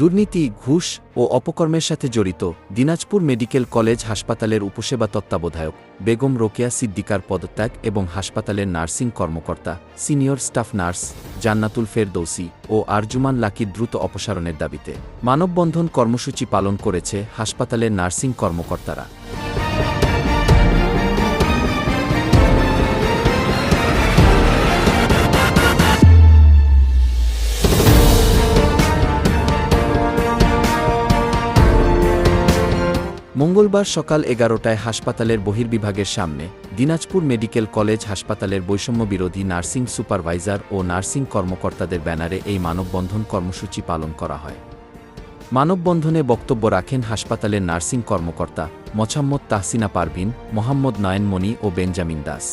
দুর্নীতি, ঘুষ ও অপকর্মের সাথে জড়িত দিনাজপুর মেডিকেল কলেজ হাসপাতালের উপসেবা তত্ত্বাবধায়ক বেগম রোকেয়া সিদ্দিকার পদত্যাগ এবং হাসপাতালের নার্সিং কর্মকর্তা, senior staff nurse Jannatul Ferdousi ও আরজুমান লাকির দ্রুত অপসারণের দাবিতে মানববন্ধন কর্মসূচি পালন করেছে হাসপাতালের নার্সিং কর্মকর্তারা। মঙ্গলবার সকাল এগারোটায় হাসপাতালের বহির্বিভাগের সামনে দিনাজপুর মেডিকেল কলেজ হাসপাতালের বৈষম্য বিরোধী নার্সিং সুপারভাইজার ও নার্সিং কর্মকর্তাদের ব্যানারে এই মানববন্ধন কর্মসূচি পালন করা হয়। মানববন্ধনে বক্তব্য রাখেন হাসপাতালের নার্সিং কর্মকর্তা মছাম্মদ তাহসিনা পারভিন, মোহাম্মদ নয়নমণি ও বেঞ্জামিন দাস।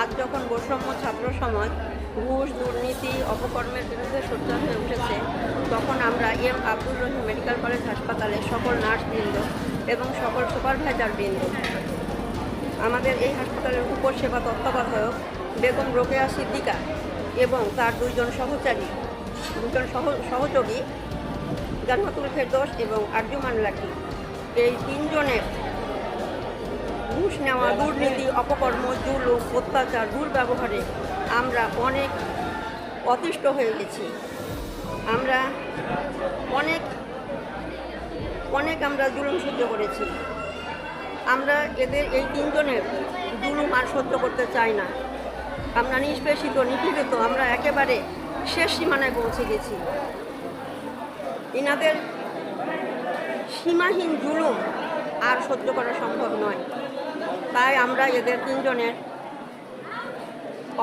আজ যখন বৈষম্য ছাত্র সমাজ, ঘুষ, দুর্নীতি, অপকর্মের বিরুদ্ধে সোচ্চার হয়ে উঠেছে, তখন আমরা M Abdur Rahim medical college হাসপাতালে সকল নার্সবৃন্দ এবং সকল সুপারভাইজার বৃন্দ। আমাদের এই হাসপাতালের উপসেবা তত্ত্বাবধায়ক বেগম রোকেয়া সিদ্দিকা এবং তার দুইজন সহচারী, দুজন সহ, সহযোগী, জান্নাতুল ফেরদোস এবং আর্জুমান লাকি। এই তিনজনের ঘুষ নেওয়া, দুর্নীতি, অপকর্ম জুলুম অত্যাচার, দুর্ব্যবহারে আমরা অনেক অতিষ্ঠ হয়ে গেছি। আমরা অনেক অনেক আমরা জুলুম সহ্য করেছি। আমরা এদের, এই তিনজনের জুলুম আর সহ্য করতে চাই না। আমরা নিষ্পেষিত, নিপীড়িত, আমরা একেবারে শেষ সীমানায় পৌঁছে গেছি। ইনাদের সীমাহীন জুলুম আর সহ্য করা সম্ভব নয়। তাই আমরা এদের তিনজনের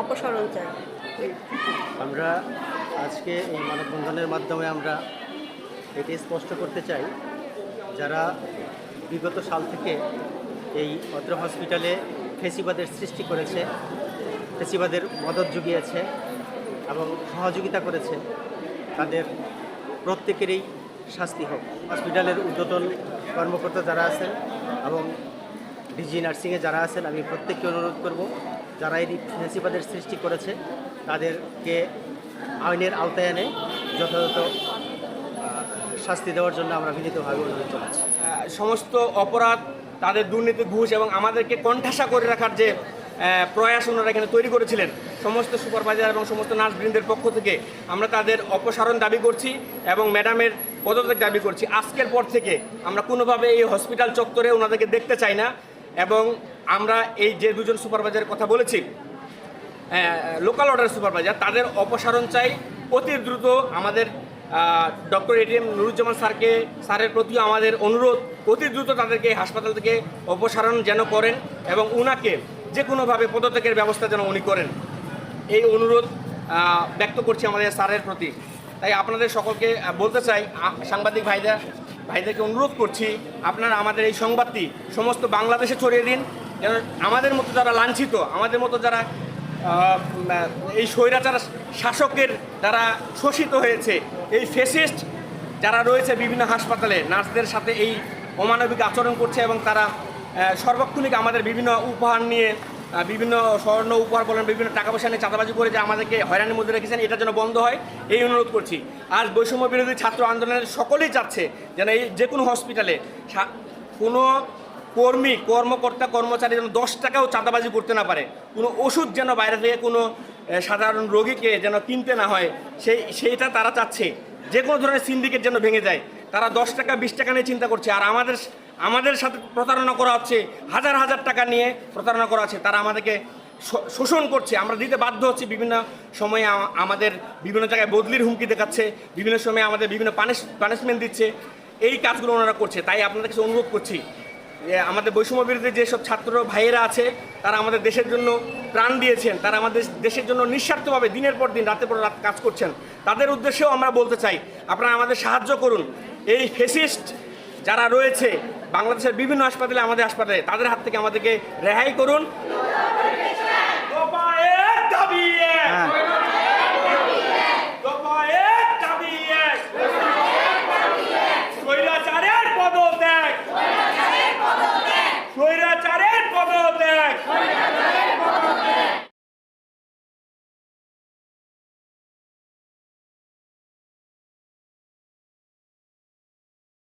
অপসারণ চাই। আমরা আজকে এই মানববন্ধনের মাধ্যমে আমরা এটি স্পষ্ট করতে চাই, যারা বিগত সাল থেকে এই অত্র হসপিটালে ফেসিবাদের সৃষ্টি করেছে, ফেসিবাদের মদত জুগিয়েছে এবং সহযোগিতা করেছে, তাদের প্রত্যেকেরই শাস্তি হোক। হসপিটালের ঊর্ধ্বতন কর্মকর্তা যারা আছেন এবং ডিজি নার্সিংয়ে যারা আছেন, আমি প্রত্যেককে অনুরোধ করব, যারা এই ফেসিবাদের সৃষ্টি করেছে, তাদেরকে আইনের আওতায় এনে যথাযথ শাস্তি দেওয়ার জন্য আমরা বিনীতভাবে অনুরোধ জানাচ্ছি। সমস্ত অপরাধ, তাদের দুর্নীতি, ঘুষ এবং আমাদেরকে কণ্ঠাসা করে রাখার যে প্রয়াস ওনারা এখানে তৈরি করেছিলেন, সমস্ত সুপারভাইজার এবং সমস্ত নার্সবৃন্দের পক্ষ থেকে আমরা তাদের অপসারণ দাবি করছি এবং ম্যাডামের পদত্যাগ দাবি করছি। আজকের পর থেকে আমরা কোনোভাবে এই হসপিটাল চত্বরে ওনাদেরকে দেখতে চাই না। এবং আমরা এই যে দুজন সুপারভাইজারের কথা বলেছি লোকাল অর্ডার সুপারভাইজার তাদের অপসারণ চাই। অতি দ্রুত আমাদের ডক্টর এটিএম নুরুজ্জামান স্যারকে, স্যারের প্রতিও আমাদের অনুরোধ, অতি দ্রুত তাদেরকে হাসপাতাল থেকে অপসারণ যেন করেন এবং উনাকে যে কোনোভাবে পদত্যাগের ব্যবস্থা যেন উনি করেন। এই অনুরোধ ব্যক্ত করছি আমাদের স্যারের প্রতি। তাই আপনাদের সকলকে বলতে চাই সাংবাদিক ভাইরা ভাইদেরকে অনুরোধ করছি, আপনারা আমাদের এই সংবাদটি সমস্ত বাংলাদেশে ছড়িয়ে দিন। যেন আমাদের মতো যারা লাঞ্ছিত, আমাদের মতো যারা এই স্বৈরাচার শাসকের দ্বারা শোষিত হয়েছে, এই ফেসিস্ট যারা রয়েছে বিভিন্ন হাসপাতালে, নার্সদের সাথে এই অমানবিক আচরণ করছে এবং তারা সর্বক্ষণিক আমাদের বিভিন্ন উপহার নিয়ে বিভিন্ন স্বর্ণ উপহার বলেন, বিভিন্ন টাকা পয়সা নিয়ে চাঁদাবাজি করে যে আমাদেরকে হয়রানির মধ্যে রেখেছেন, এটা যেন বন্ধ হয়, এই অনুরোধ করছি। আজ বৈষম্য বিরোধী ছাত্র আন্দোলনের সকলেই চাচ্ছে যেন এই যে কোনো হসপিটালে কোনো কর্মী, কর্মকর্তা, কর্মচারী যেন দশ টাকাও চাঁদাবাজি করতে না পারে। কোনো ওষুধ যেন বাইরে থেকে কোনো সাধারণ রোগীকে যেন কিনতে না হয়, সেই, সেইটা তারা চাচ্ছে। যে কোনো ধরনের সিন্ডিকেট যেন ভেঙে যায়, তারা দশ টাকা, বিশ টাকা নিয়ে চিন্তা করছে। আর আমাদের আমাদের সাথে প্রতারণা করা হচ্ছে, হাজার হাজার টাকা নিয়ে প্রতারণা করা হচ্ছে, তারা আমাদেরকে শোষণ করছে। আমরা দিতে বাধ্য হচ্ছি বিভিন্ন সময়ে আমাদের বিভিন্ন জায়গায় বদলির হুমকি দেখাচ্ছে, বিভিন্ন সময়ে আমাদের বিভিন্ন পানিশ পানিশমেন্ট দিচ্ছে। এই কাজগুলো ওনারা করছে, তাই আপনাদের কাছে অনুরোধ করছি যে আমাদের বৈষম্য বিরোধী যেসব ছাত্র ভাইয়েরা আছে, তারা আমাদের দেশের জন্য প্রাণ দিয়েছেন, তারা আমাদের দেশের জন্য নিঃস্বার্থভাবে দিনের পর দিন, রাতের পর রাত কাজ করছেন। তাদের উদ্দেশ্যেও আমরা বলতে চাই, আপনারা আমাদের সাহায্য করুন। এই ফেসিস্ট যারা রয়েছে বাংলাদেশের বিভিন্ন হাসপাতালে আমাদের হাসপাতালে তাদের হাত থেকে আমাদেরকে রেহাই করুন।